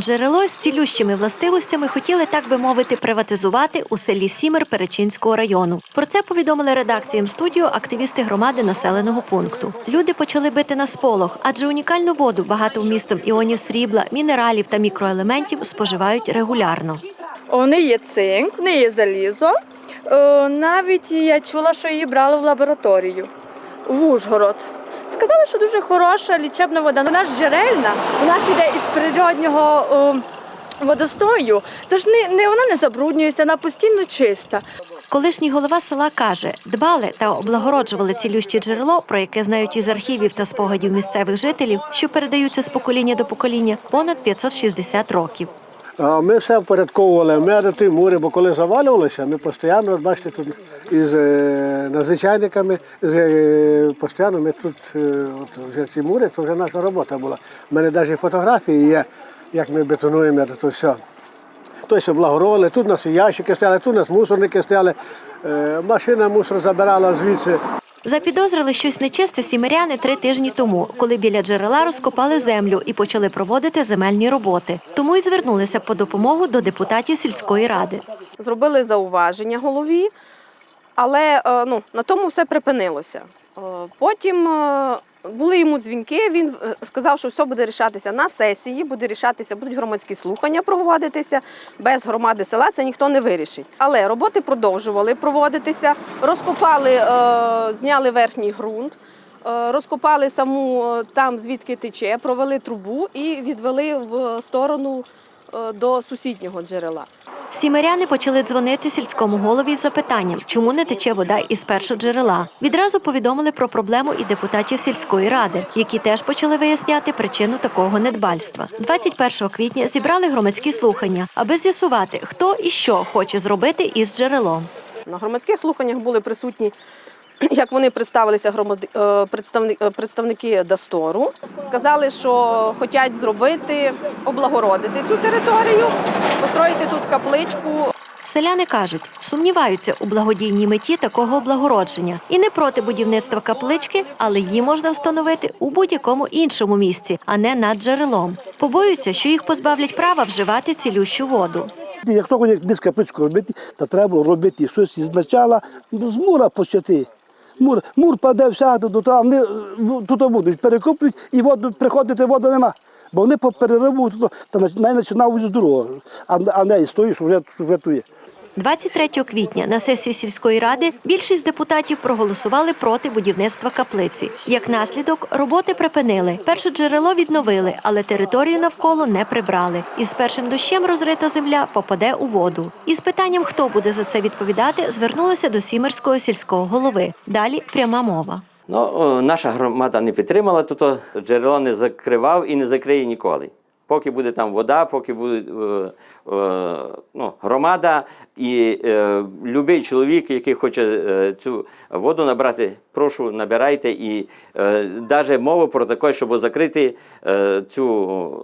Джерело з цілющими властивостями хотіли, так би мовити, приватизувати у селі Сімер Перечинського району. Про це повідомили редакціям студіо активісти громади населеного пункту. Люди почали бити на сполох, адже унікальну воду, багато вмістом іонів срібла, мінералів та мікроелементів споживають регулярно. Вони є цинк, вони є залізо. Навіть я чула, що її брали в лабораторію в Ужгород. Сказали, що дуже хороша лічебна вода. Вона ж джерельна, вона ж йде із природнього е, водостою. Тож не, не, вона не забруднюється, вона постійно чиста. Колишній голова села каже, дбали та облагороджували цілюще джерело, про яке знають із архівів та спогадів місцевих жителів, що передаються з покоління до покоління понад 560 років. Ми все впорядковували мерити, мури, бо коли завалювалися, ми постійно, бачите, тут із е, надзвичайниками, з, е, постійно ми тут е, от, вже ці мури, це вже наша робота була. У мене навіть фотографії є, як ми бетонуємо це все. Тобто облагоровували, тут у нас і ящики стояли, тут у нас мусорники стояли, машина мусор забирала звідси. Запідозрили щось нечисте сімиряни три тижні тому, коли біля джерела розкопали землю і почали проводити земельні роботи. Тому й звернулися по допомогу до депутатів сільської ради. зробили зауваження голові, але е, ну, на тому все припинилося. Е, Потім е, були йому дзвінки. Він е, сказав, що все буде рішатися на сесії, буде рішатися, будуть громадські слухання проводитися. Без громади села це ніхто не вирішить. Але роботи продовжували проводитися. Розкопали, е, зняли верхній ґрунт. е, Розкопали саму там, звідки тече, провели трубу і відвели в сторону до сусіднього джерела. Сімиряни почали дзвонити сільському голові з запитанням, чому не тече вода із першого джерела. Відразу повідомили про проблему і депутатів сільської ради, які теж почали виясняти причину такого недбальства. 21 квітня зібрали громадські слухання, аби з'ясувати, хто і що хоче зробити із джерелом. На громадських слуханнях були присутні, як вони представилися е, е, представники Дастору. Сказали, що хочуть зробити, облагородити цю територію, построїти тут капличку. Селяни кажуть, сумніваються у благодійній меті такого облагородження і не проти будівництва каплички, але її можна встановити у будь-якому іншому місці, а не над джерелом. Побоюються, що їх позбавлять права вживати цілющу воду. Якщо хоче десь капличку робити, то треба робити щось ізначала з мура почати. Мур, мур паде всяде, то вони ну, тут будуть перекуплюють і воду приходити, води нема. Бо вони переробують, та най починають з другого, а, не з тої, що вже, вже тут є. 23 квітня на сесії сільської ради більшість депутатів проголосували проти будівництва каплиці. Як наслідок, роботи припинили. Перше джерело відновили, але територію навколо не прибрали. І з першим дощем розрита земля попаде у воду. Із питанням, хто буде за це відповідати, звернулися до Сімерського сільського голови. Далі пряма мова. Ну, наша громада не підтримала, то джерело не закривав і не закриє ніколи. Поки буде там вода, поки буде е, е, ну, громада і е, будь-який чоловік, який хоче е, цю воду набрати, прошу, набирайте. І е, навіть мови про таке, щоб закрити е, цю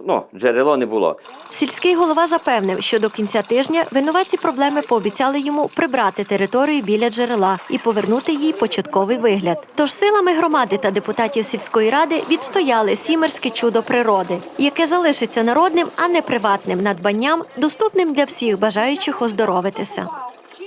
ну, джерело не було. Сільський голова запевнив, що до кінця тижня винуватці проблеми пообіцяли йому прибрати територію біля джерела і повернути їй початковий вигляд. Тож силами громади та депутатів сільської ради відстояли сімерське чудо природи, яке залишиться народним, а не приватним надбанням, доступним для всіх бажаючих оздоровитися.